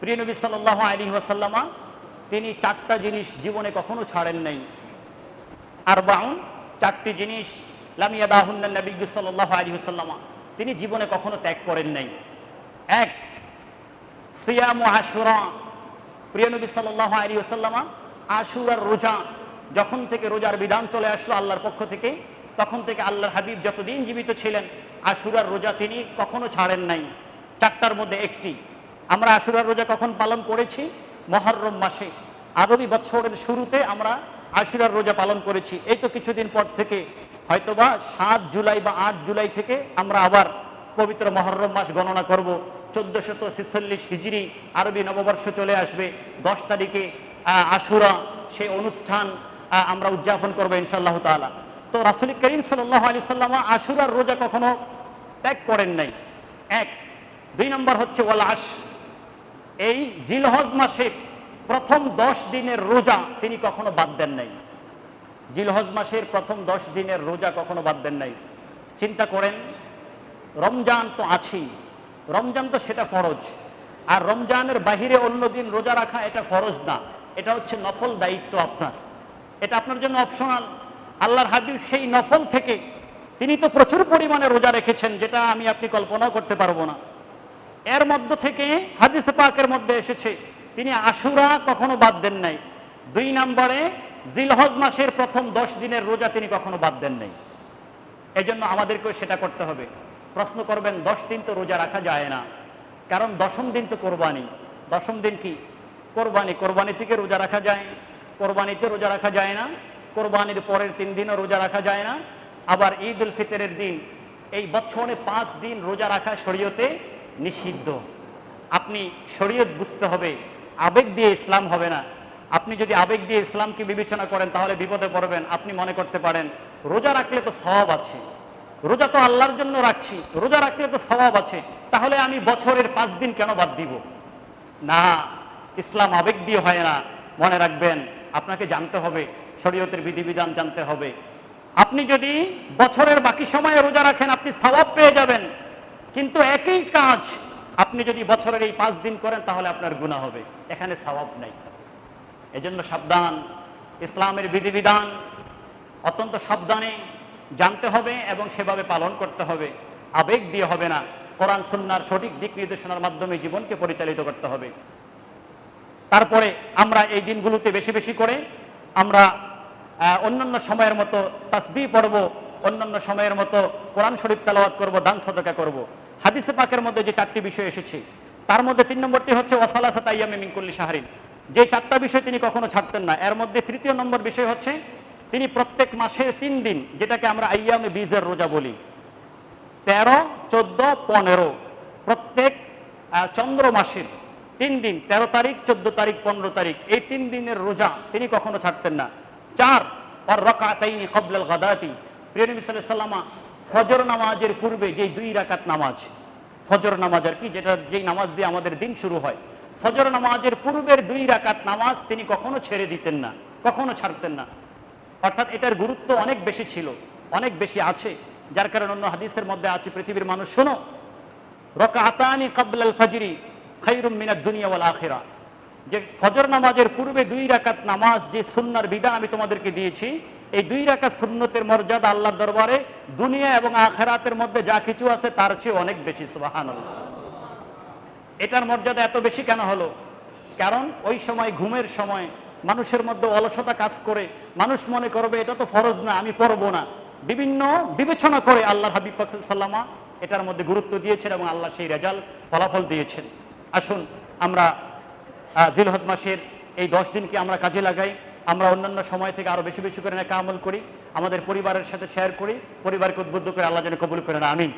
প্রিয় নবী সাল আলী ওয়াসাল্লামা, তিনি চারটা জিনিস জীবনে কখনো ছাড়েন নাই। আর বাউন চারটি জিনিস লামিয়া দাহুন্না নবী সাল আলী ওসাল্লামা তিনি জীবনে কখনো ত্যাগ করেন নাই। এক, সিয়াম আশুরা, প্রিয় নবী সাল আলী ওসাল্লামা আশুরার রোজা, যখন থেকে রোজার বিধান চলে আসলো আল্লাহর পক্ষ থেকে, তখন থেকে আল্লাহর হাবিব যতদিন জীবিত ছিলেন, আশুরার রোজা তিনি কখনো ছাড়েন নাই। চারটার মধ্যে একটি আমরা আশুরার রোজা কখন পালন করেছি? মহরম মাসে। আরবি বছরের শুরুতে আমরা আশুরার রোজা পালন করেছি। এই তো কিছুদিন পর থেকে হয়তোবা সাত জুলাই বা আট জুলাই থেকে আমরা আবার পবিত্র মহরম মাস গণনা করব। চোদ্দশত ছেচল্লিশ হিজড়ি আরবি নববর্ষ চলে আসবে। দশ তারিখে আশুরা সেই অনুষ্ঠান আমরা উদযাপন করব ইনশাল্লাহ তাআলা। তো রাসুল করিম সাল্লাহ আলি সাল্লামা আশুরার রোজা কখনো ত্যাগ করেন নাই। এক। দুই নম্বর হচ্ছে ওয়ালাস এই জিলহজ মাসে প্রথম দশ দিনের রোজা তিনি কখনো বাদ দেন নাই। জিলহজ মাসের প্রথম দশ দিনের রোজা কখনো বাদ দেন নাই। চিন্তা করেন, রমজান তো আছেই। রমজান তো সেটা ফরজ। আর রমজানের বাহিরে অন্য দিন রোজা রাখা এটা ফরজ না। এটা হচ্ছে নফল দায়িত্ব আপনার। এটা আপনার জন্য অপশনাল। আল্লাহর হাবিব সেই নফল থেকে তিনি তো প্রচুর পরিমাণে রোজা রেখেছেন, যেটা আমি আপনি কল্পনাও করতে পারব না। এর মধ্য থেকে হাদিস পাকের মধ্যে এসেছে। তিনি আশুরা কখনো বাদ দেন নাই। দুই নম্বরে জিলহজ মাসের প্রথম দশ দিনের রোজা তিনি কখনো বাদ দেন নাই। এজন্য আমাদেরকেও সেটা করতে হবে। প্রশ্ন করবেন, দশ দিন তো রোজা রাখা যায় না। কারণ দশম দিন তো কোরবানি। দশম দিন কি? কোরবানি। কোরবানি থেকে রোজা রাখা যায়। কোরবানিতে রোজা রাখা যায় না। কোরবানির পরের তিন দিনও রোজা রাখা যায় না। আবার ঈদ উল ফিতরের দিন। এই বছরে পাঁচ দিন রোজা রাখা শরীয়তে নিষিদ্ধ। আপনি শরীয়ত বুঝতে হবে, আবেগ দিয়ে ইসলাম হবে না। আপনি যদি আবেগ দিয়ে ইসলামকে বিবেচনা করেন, তাহলে বিপদে পড়বেন, আপনি মনে করতে পারেন, রোজা রাখলে তো স্বভাব আছে। রোজা তো আল্লাহর জন্য রাখছি, রোজা রাখলে তো স্বভাব আছে। তাহলে আমি বছরের পাঁচ দিন কেন বাদ দিব? না, ইসলাম আবেগ দিয়ে হয় না। মনে রাখবেন, আপনাকে জানতে হবে, শরীয়তের বিধিবিধান জানতে হবে। আপনি যদি বছরের বাকি সময়ে রোজা রাখেন, আপনি স্বভাব পেয়ে যাবেন। কিন্তু একই কাজ আপনি যদি বছরের এই পাঁচ দিন করেন, তাহলে আপনার গুণা হবে। এখানে সওয়াব নাই। এজন্য সাবধান। ইসলামের বিধিবিধান অত্যন্ত সাবধানে জানতে হবে এবং সেভাবে পালন করতে হবে। আবেগ দিয়ে হবে না। কোরআন, সুন্নার সঠিক দিক নির্দেশনার মাধ্যমে জীবনকে পরিচালিত করতে হবে। তারপরে আমরা এই দিনগুলোতে বেশি বেশি করে আমরা অন্যান্য সময়ের মতো তাসবি পড়ব, অন্যান্য সময়ের মতো কোরআন শরীফ তালাওয়াত করব, দান সদকা করব। হাদিসে পাকের মধ্যে যে চারটি বিষয় এসেছে, তার মধ্যে তিন নম্বরটি হচ্ছে ওয়াসালাসা তাইয়ামে মিনকুল্লি শাহরিন। যে চারটা বিষয় তিনি কখনো ছাড়তেন না। এর মধ্যে তৃতীয় নম্বর বিষয় হচ্ছে, তিনি প্রত্যেক মাসের তিন দিন, যেটাকে আমরা আইয়ামে বীজের রোজা বলি, তেরো, চোদ্দ, পনেরো। প্রত্যেক চন্দ্র মাসের তিন দিন, তেরো তারিখ, চোদ্দ তারিখ, পনেরো তারিখ, এই তিন দিনের রোজা তিনি কখনো ছাড়তেন না। চার আর রকাতাইনি কবলাল গাদাতি। প্রিয় নবী সাল্লামা ফজর নামাজের পূর্বে যে দুই রাকাত নামাজ, ফজর নামাজ আর কি, যেটা যেই নামাজ দিয়ে আমাদের দিন শুরু হয়, ফজর নামাজের পূর্বের দুই রাকাত নামাজ তিনি কখনো ছেড়ে দিতেন না, কখনো ছাড়তেন না। অর্থাৎ এটার গুরুত্ব অনেক বেশি ছিল, অনেক বেশি আছে, যার কারণে অন্য হাদিসের মধ্যে আছে, পৃথিবীর মানুষ, শোনো রকাতানি কাবলাল ফজরি খৈরুম মিনাদ দুনিয়া ওয়াল আখিরা। যে ফজর নামাজের পূর্বে দুই রাকাত নামাজ, যে সুন্নার বিধান আমি তোমাদেরকে দিয়েছি এই দুই রাকাত সুন্নতের মর্যাদা আল্লাহর দরবারে, দুনিয়া এবং আখেরাতের মধ্যে যা কিছু আছে তার চেয়ে অনেক বেশি, সুবহানাল্লাহ। এটার মর্যাদা এত বেশি কেন হলো? কারণ ওই সময়, ঘুমের সময়, মানুষের মধ্যে অলসতা কাজ করে, মানুষ মনে করবে, এটা তো ফরজ না, আমি পড়ব না। বিভিন্ন বিবেচনা করে আল্লাহ হাবিব সাল্লামা এটার মধ্যে গুরুত্ব দিয়েছেন এবং আল্লাহ সেই রেজাল্ট, ফলাফল দিয়েছেন। আসুন আমরা জিলহজ মাসের এই দশ দিনকে আমরা কাজে লাগাই। আমরা অন্যান্য সময় থেকে আরও বেশি বেশি করে নেকা আমল করি, আমাদের পরিবারের সাথে শেয়ার করি, পরিবারকে উদ্বুদ্ধ করে আল্লাহ যেন কবুল করেন আমিন।